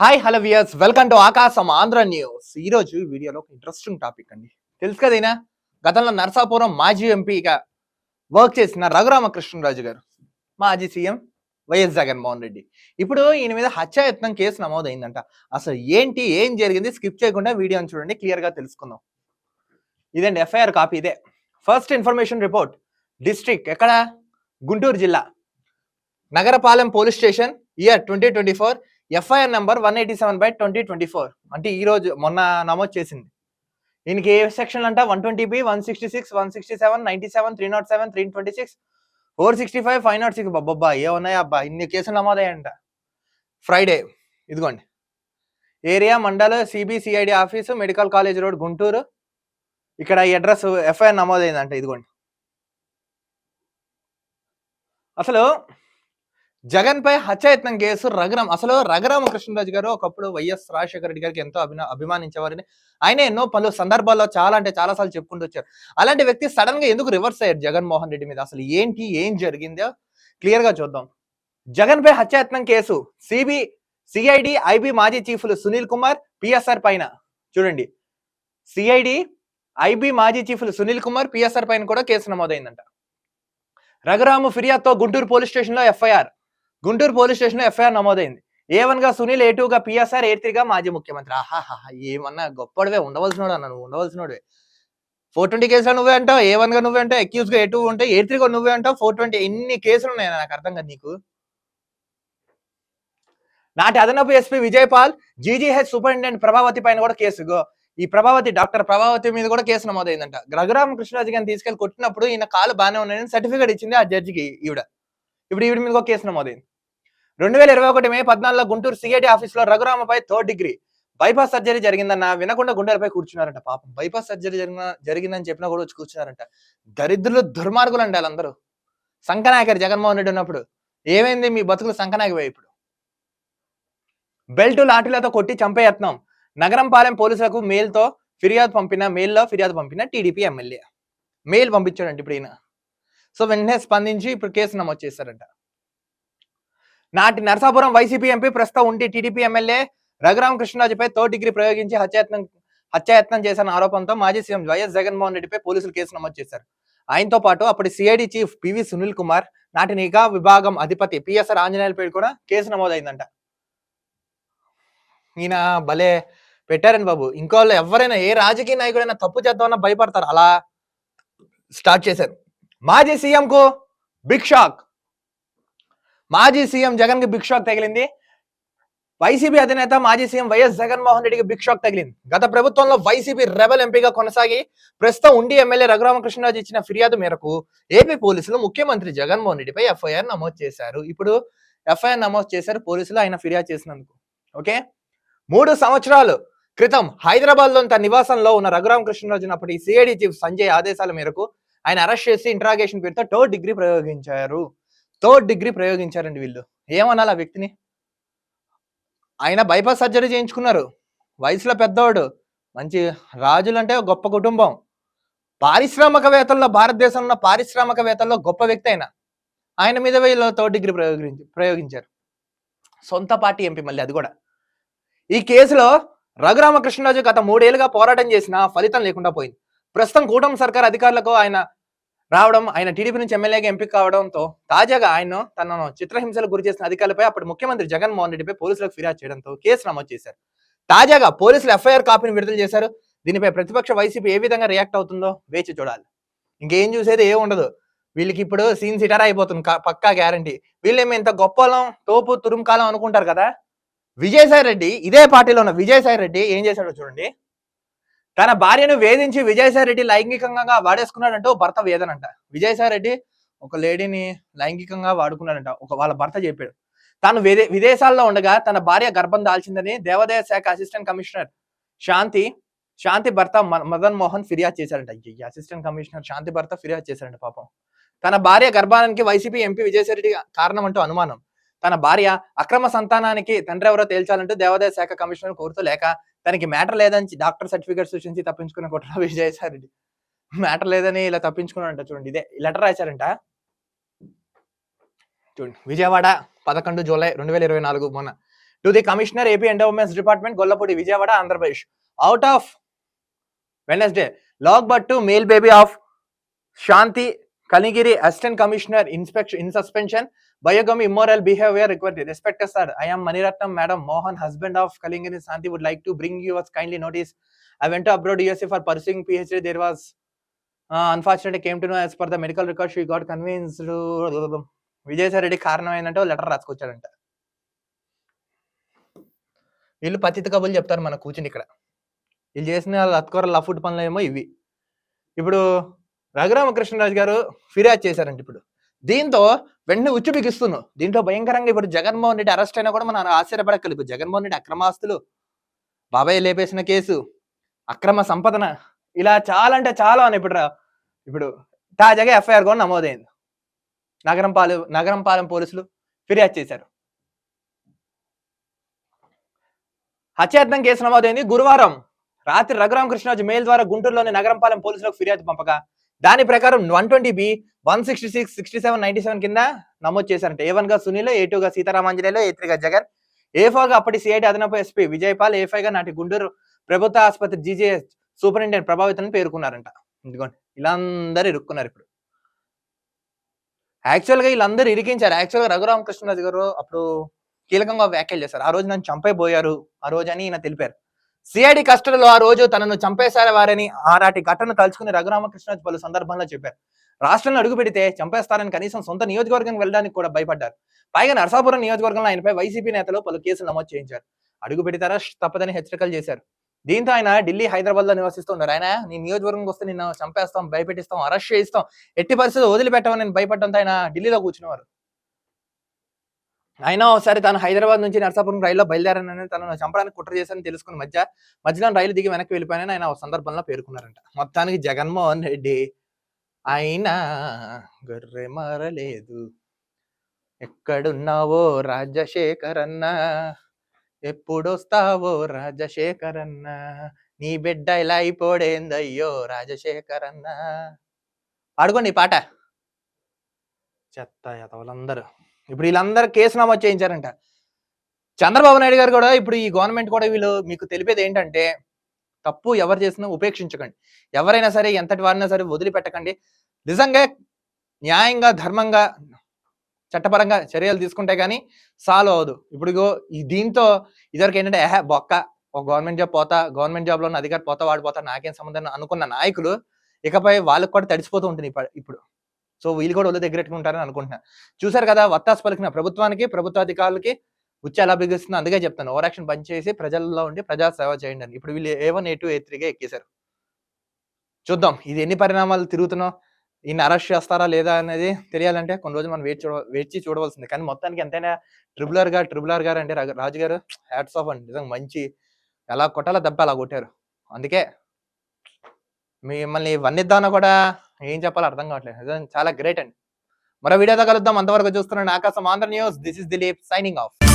Hi hello viewers welcome to Akasam Andhra news ఈరోజు ఈ వీడియోలో ఒక ఇంట్రెస్టింగ్ టాపిక్ అండి. తెలుసు కదైనా గతంలో నరసాపురం మాజీ ఎంపీగా వర్క్ చేసిన రఘురామకృష్ణరాజు గారు మాజీ సీఎం వైఎస్ జగన్మోహన్ రెడ్డి. ఇప్పుడు ఈయన మీద హత్యాయత్నం కేసు నమోదైందంట. అసలు ఏంటి ఏం జరిగింది? స్కిప్ చేయకుండా వీడియోని చూడండి క్లియర్గా తెలుసుకుందాం. ఇదండి ఎఫ్ఐఆర్ కాపీ ఇదే. ఫస్ట్ ఇన్ఫర్మేషన్ రిపోర్ట్ డిస్ట్రిక్ట్ ఎక్కడ? గుంటూరు జిల్లా. Nagarapalem police station year twenty twenty four FIR number one eighty seven by twenty twenty four అంటే ఈ రోజు మొన్న నమోదు చేసింది. దీనికి ఏ సెక్షన్ అంట? One twenty B one sixty six one sixty seven ninety seven three nought seven three twenty six four sixty five five nought six బాబ్బా ఏ ఉన్నాయా? అబ్బా ఇన్ని కేసులు నమోదయ్యంట ఫ్రైడే ఇదిగోండి. ఏరియా మండల CBCID office medical college road Guntur. ఇక్కడ ఈ address FIR నమోదైందంట ఇదిగోండి. అసలు జగన్ పై హత్యాయత్నం కేసు రఘురామ్ అసలు రఘురామ కృష్ణరాజు గారు ఒకప్పుడు వైఎస్ రాజశేఖర రెడ్డి గారికి ఎంతో అభిన అభిమానించేవారని. ఆయన ఎన్నో పలు సందర్భాల్లో చాలా అంటే చాలా సార్లు చెప్పుకుంటూ వచ్చారు. అలాంటి వ్యక్తి సడన్గా ఎందుకు రివర్స్ అయ్యారు జగన్మోహన్ రెడ్డి మీద? అసలు ఏంటి ఏం జరిగిందో క్లియర్గా చూద్దాం. జగన్ పై హత్యాయత్నం కేసు సిబి సిఐడి ఐబి మాజీ చీఫ్లు సునీల్ కుమార్ పిఎస్ఆర్ పైన. చూడండి. సిఐడి ఐబి మాజీ చీఫ్లు సునీల్ కుమార్ పిఎస్ఆర్ పైన కూడా కేసు నమోదైందంట. రఘురాము ఫిర్యాదుతో గుంటూరు పోలీస్ స్టేషన్లో ఎఫ్ఐఆర్. గుంటూరు పోలీస్ స్టేషన్లో ఎఫ్ఐఆర్ నమోదైంది. ఏ వన్గా సునీల్ ఏ టూగా పిఎస్ఆర్ ఏ త్రీ గా మాజీ ముఖ్యమంత్రి. ఆహాహా ఏమన్నా గొప్పడివే ఉండవలసినోడు అన్న నువ్వు ఉండవలసినోడివే ఫోర్ ట్వంటీ కేసులు నువ్వే అంటావు ఏ వన్గా నువ్వే అంటావు ఎక్యూస్గా ఏ టూ ఉంటాయి ఏ త్రీగా నువ్వే అంటావు ఫోర్ ట్వంటీ ఎన్ని కేసులు ఉన్నాయి నాకు అర్థం కాదు నీకు? నాటి అదనపు SP Vijayapal GGH superintendent Prabhavathi పైన కూడా కేసు. ఈ ప్రభావతి డాక్టర్ ప్రభావతి మీద కూడా కేసు నమోదైందంట. రఘురామ కృష్ణరాజు గారిని తీసుకెళ్ళి కొట్టినప్పుడు ఈయన కాలు బాగానే ఉన్నాయని సర్టిఫికేట్ ఇచ్చింది ఆ జడ్జికి ఈవిడ. ఇప్పుడు ఈవిడ మీద ఒక కేసు నమోదైంది. రెండు వేల ఇరవై ఒకటి మే పద్నాలుగులో గుంటూరు సిఐటి ఆఫీస్లో రఘురామపై థర్డ్ డిగ్రీ బైపాస్ సర్జరీ జరిగిందన్న వినకుండా గుండెలపై కూర్చున్నారంట. పాపం బైపాస్ సర్జరీ జరిగిన జరిగిందని చెప్పినా కూడా వచ్చి కూర్చున్నారంట. దరిద్రులు దుర్మార్గులు అండి వాళ్ళందరూ. సంకనాయకరి జగన్మోహన్ రెడ్డి ఉన్నప్పుడు ఏమైంది? మీ బతుకులు సంకనాయకవే ఇప్పుడు. బెల్ట్ లాఠీలతో కొట్టి చంపే యత్నం నగరం పాలెం పోలీసులకు మెయిల్తో ఫిర్యాదు పంపిన మెయిల్లో ఫిర్యాదు పంపిన టీడీపీ ఎమ్మెల్యే. మెయిల్ పంపించాడండి ఇప్పుడు ఈయన. సో వెంటనే స్పందించి ఇప్పుడు కేసు నమోదు చేశారంట. నాటి నరసాపురం వైసీపీ ఎంపీ ప్రస్తుతం ఉండి టీడీపీ ఎమ్మెల్యే రఘురామ కృష్ణరాజుపై థర్డ్ డిగ్రీ ప్రయోగించి హత్యాయత్నం హత్యాయత్నం చేసిన ఆరోపణతో మాజీ సీఎం వైఎస్ జగన్మోహన్ రెడ్డిపై పోలీసులు కేసు నమోదు చేశారు. ఆయనతో పాటు అప్పటి CID chief PV Sunil Kumar నాటి నిఘా విభాగం అధిపతి పిఎస్ఆర్ ఆంజనేయులపై కూడా కేసు నమోదైందంట. ఈయన భలే పెట్టారని బాబు. ఇంకోళ్ళు ఎవరైనా ఏ రాజకీయ నాయకుడైనా తప్పు చేద్దామన్నా భయపడతారు. అలా స్టార్ట్ చేశారు. మాజీ సీఎం కు బిగ్ షాక్. మాజీ సీఎం జగన్కి బిగ్ షాక్ తగిలింది. వైసీపీ అధినేత మాజీ సీఎం వైఎస్ జగన్మోహన్ రెడ్డికి బిగ్ షాక్ తగిలింది. గత ప్రభుత్వంలో వైసీపీ రెబల్ ఎంపీగా కొనసాగి ప్రస్తుతం ఉండి ఎమ్మెల్యే రఘురామకృష్ణరాజు ఇచ్చిన ఫిర్యాదు మేరకు ఏపీ పోలీసులు ముఖ్యమంత్రి జగన్మోహన్ రెడ్డిపై ఎఫ్ఐఆర్ నమోదు చేశారు. ఇప్పుడు ఎఫ్ఐఆర్ నమోదు చేశారు పోలీసులు ఆయన ఫిర్యాదు చేసినందుకు. ఓకే? మూడు సంవత్సరాలు క్రితం హైదరాబాద్లో తన నివాసంలో ఉన్న రఘురామకృష్ణరాజును అప్పటి సిఐడి చీఫ్ సంజయ్ ఆదేశాల మేరకు ఆయన అరెస్ట్ చేసి ఇంట్రాగేషన్ పేరుతో థర్డ్ డిగ్రీ ప్రయోగించారు. థర్డ్ డిగ్రీ ప్రయోగించారండి వీళ్ళు. ఏమనాలి ఆ వ్యక్తిని? ఆయన బైపాస్ సర్జరీ చేయించుకున్నారు. వయసులో పెద్దవాడు మంచి రాజులు అంటే గొప్ప కుటుంబం. పారిశ్రామికవేత్తల్లో భారతదేశంలో ఉన్న పారిశ్రామికవేత్తల్లో గొప్ప వ్యక్తి ఆయన. ఆయన మీద వీళ్ళు థర్డ్ డిగ్రీ ప్రయోగించి ప్రయోగించారు. సొంత పార్టీ ఎంపీ మళ్ళీ అది కూడా. ఈ కేసులో రఘురామకృష్ణరాజు గత మూడేళ్ళుగా పోరాటం చేసినా ఫలితం లేకుండా పోయింది. ప్రస్తుతం కూటమి సర్కార్ అధికారులకు ఆయన రావడం ఆయన టీడీపీ నుంచి ఎమ్మెల్యేగా ఎంపిక కావడంతో తాజాగా ఆయన తనను చిత్రహింసలకు గురి చేసిన అధికారులపై అప్పటి ముఖ్యమంత్రి జగన్మోహన్ రెడ్డిపై పోలీసులకు ఫిర్యాదు చేయడంతో కేసు నమోదు చేశారు. తాజాగా పోలీసులు ఎఫ్ఐఆర్ కాపీని విడుదల చేశారు. దీనిపై ప్రతిపక్ష వైసీపీ ఏ విధంగా రియాక్ట్ అవుతుందో వేచి చూడాలి. ఇంకేం చూసేది ఏ ఉండదు. వీళ్ళకి ఇప్పుడు సీన్ సిటార్ అయిపోతుంది పక్కా గ్యారంటీ. వీళ్ళేమి ఇంత గొప్పలం తోపు తురుంకాలం అనుకుంటారు కదా? విజయసాయి రెడ్డి ఇదే పార్టీలో ఉన్న విజయసాయి రెడ్డి ఏం చేశాడో చూడండి. తన భార్యను వేధించి విజయసాయిరెడ్డి లైంగికంగా వాడేసుకున్నాడంటే ఓ భర్త వేదనంట. విజయసాయిరెడ్డి ఒక లేడీని లైంగికంగా వాడుకున్నాడంట. ఒక వాళ్ళ భర్త చెప్పాడు. తాను విదే విదేశాల్లో ఉండగా తన భార్య గర్భం దాల్చిందని దేవాదాయ శాఖ అసిస్టెంట్ కమిషనర్ శాంతి శాంతి భర్త మదన్ మోహన్ ఫిర్యాదు చేశారంట అయ్యయ్య, అసిస్టెంట్ కమిషనర్ శాంతి భర్త ఫిర్యాదు చేశారంట పాపం. తన భార్య గర్భానికి వైసీపీ ఎంపీ విజయసాయిరెడ్డి కారణం అంటూ అనుమానం. తన భార్య అక్రమ సంతానానికి తండ్రి ఎవరో తేల్చాలంటూ దేవాదాయ శాఖ కమిషనర్ కోరుతూ లేక తనకి మ్యాటర్ లేదని డాక్టర్ సర్టిఫికేట్ సూచించి తప్పించుకున్న కుట్ర విజయసాయి మ్యాటర్ లేదని ఇలా తప్పించుకున్నాడంట చూడండి. ఇదే లెటర్ రాశారంట. చూడండి. విజయవాడ పదకొండు జూలై రెండు వేల ఇరవై నాలుగు మొన్న. To the commissioner AP endowments department Gollapudi Vijayawada Andhra Pradesh. Out of Wednesday. Log but to male baby of Shanti Kaligiri assistant commissioner inspection in suspension bigamy immoral behaviour require respect sir I am Maniratnam madam Mohan husband of Kalingini Shanti would like to bring your kindly notice I went abroad US for pursuing PhD there was unfortunate came to know as for the medical records she got convinced Vijayasai Reddy కారణం ఏంటంటే letter రాసుకొచ్చారంట వీళ్ళు పతిత కబుల్ చెప్తారు మన కూర్చుని ఇక్కడ. వీళ్ళు చేసిన లత్కూర లఫ్ ఫుడ్ పనులు ఏమో ఇవి. ఇప్పుడు రఘురామకృష్ణరాజు గారు ఫిర్యాదు చేశారంట ఇప్పుడు. దీంతో వెంటనే ఉచ్చు బిగిస్తున్నావు దీంట్లో భయంకరంగా ఇప్పుడు జగన్మోహన్ రెడ్డి అరెస్ట్ అయినా కూడా మనం ఆశ్చర్యపడక్కలు ఇప్పుడు జగన్మోహన్ రెడ్డి అక్రమాస్తులు బాబాయ్ లేపేసిన కేసు అక్రమ సంపదన ఇలా చాలా అంటే చాలా అని ఇప్పుడు ఇప్పుడు తాజాగా ఎఫ్ఐఆర్ కూడా నమోదైంది. నగరం నగరంపాలెం నగరం పాలెం పోలీసులు ఫిర్యాదు చేశారు. హత్యార్థం కేసు నమోదైంది గురువారం. రాత్రి రఘురామకృష్ణరాజు మెయిల్ ద్వారా గుంటూరులోని నగరంపాలెం పోలీసులకు ఫిర్యాదు పంపగా దాని ప్రకారం one twenty B one sixty six sixty seven ninety seven కింద నమోదు చేశారంట. ఏ వన్గా సునీల్ ఏ టూ గా సీతారామాంజనేయులు ఏ త్రీ గా జగన్ ఏ ఫోర్గా అప్పటి సిఐటి అదనపు ఎస్పీ విజయపాల్ ఏ ఫైవ్గా నాటి గుంటూరు ప్రభుత్వ ఆసుపత్రి జీజేఎస్ సూపరింటెండెంట్ ప్రభావితం పేర్కొన్నారంట. ఎందుకంటే ఇలా అందరూ ఇరుక్కున్నారు ఇప్పుడు. యాక్చువల్గా వీళ్ళందరూ ఇరికించారు. యాక్చువల్గా రఘురామకృష్ణరాజు గారు అప్పుడు కీలకంగా వ్యాఖ్యలు చేశారు. ఆ రోజు నన్ను చంపైపోయారు ఆ రోజు అని ఈయన తెలిపారు. సిఐడి కస్టడీలో ఆ రోజు తనను చంపేశారు వారని ఆనాటి ఘటన తలుచుకుని రఘురామకృష్ణరాజు పలు సందర్భంలో చెప్పారు. రాష్ట్రంలో అడుగు పెడితే చంపేస్తారని కనీసం సొంత నియోజకవర్గానికి వెళ్ళడానికి కూడా భయపడ్డారు. పైగా నరసాపురం నియోజకవర్గంలో ఆయనపై వైసీపీ నేతలు పలు కేసులు నమోదు చేయించారు. అడుగు పెడతారా? తప్పదని హెచ్చరికలు చేశారు. దీంతో ఆయన ఢిల్లీ హైదరాబాద్లో నివసిస్తున్నారు. ఆయన నీ నియోజకవర్గంకి వస్తే నిన్ను చంపేస్తాం భయపెట్టిస్తాం అరెస్ట్ చేయిస్తాం ఎట్టి పరిస్థితి వదిలిపెట్టమని నేను ఆయన ఢిల్లీలో కూర్చునేవారు. అయినా ఒకసారి తాను హైదరాబాద్ నుంచి నర్సాపురం రైల్లో బయలుదేరానని తనను చంపడానికి కుట్ర చేశానని తెలుసుకుని మధ్య మధ్యలో రైలు దిగి వెనక్కి వెళ్ళిపోయానని ఆయన ఒక సందర్భంలో పేర్కొన్నారంట. మొత్తానికి జగన్మోహన్ రెడ్డి అయినా గొర్రె మారలేదు. ఎక్కడున్నావో రాజశేఖర్ అన్న ఎప్పుడొస్తావో రాజశేఖర్ అన్న నీ బిడ్డ ఇలా అయిపోడేందయ్యో రాజశేఖర్ అన్న పాడుకోండి ఈ పాట. చెత్త ఎతవలందరూ ఇప్పుడు వీళ్ళందరూ కేసు నమోదు చేయించారంట. చంద్రబాబు నాయుడు గారు కూడా ఇప్పుడు ఈ గవర్నమెంట్ కూడా వీళ్ళు మీకు తెలిపేది ఏంటంటే తప్పు ఎవరు చేసినా ఉపేక్షించకండి. ఎవరైనా సరే ఎంతటి వారైనా సరే వదిలిపెట్టకండి. నిజంగా న్యాయంగా ధర్మంగా చట్టపరంగా చర్యలు తీసుకుంటే కానీ సాల్వ్ అవ్వదు. ఇప్పుడు ఈ దీంతో ఇదివరకు ఏంటంటే ఏహే బొక్క ఒక గవర్నమెంట్ జాబ్ పోతా గవర్నమెంట్ జాబ్లో ఉన్న అధికారి పోతా వాడు పోతా నాకేం సంబంధం అనుకున్న నాయకులు ఇకపై వాళ్ళకి కూడా తడిసిపోతూ ఉంటుంది ఇప్పుడు. సో వీళ్ళు కూడా ఒళ్ళు దగ్గరెట్టుకుంటారని అనుకుంటున్నా. చూసారు కదా వత్తాసు పలికిన ప్రభుత్వానికి ప్రభుత్వ అధికారులకి ఎలా బిగిస్తుంది? అందుకే చెప్తాను. ఓవర్ యాక్షన్ బంద్ చేసి ప్రజల్లో ఉండి ప్రజా సేవ చేయండి అని. ఇప్పుడు వీళ్ళు ఏ వన్ ఏ టూ ఏ త్రీగా ఎక్కేశారు. చూద్దాం. ఇది ఎన్ని పరిణామాలు తిరుగుతున్నాం ఈయన అరెస్ట్ చేస్తారా లేదా అనేది తెలియాలంటే కొన్ని రోజులు మనం వేచి చూడ వేచి చూడవలసింది. కానీ మొత్తానికి ఎంతైనా ట్రిబులర్ గారు ట్రిబులర్ గారు అంటే రాజు- రాజు గారు హ్యాట్స్ ఆఫ్ అండి. నిజంగా మంచి ఎలా కొట్టాలో దెబ్బ అలా కొట్టారు. అందుకే మిమ్మల్ని వన్నిద్దామన్నా కూడా ఏం చెప్పాలో అర్థం కావట్లేదు. చాలా గ్రేట్ అండి. మరో వీడియోతో కలుద్దాం. అంతవరకు చూస్తున్నాను Akasam Andhra news this is Dilip signing off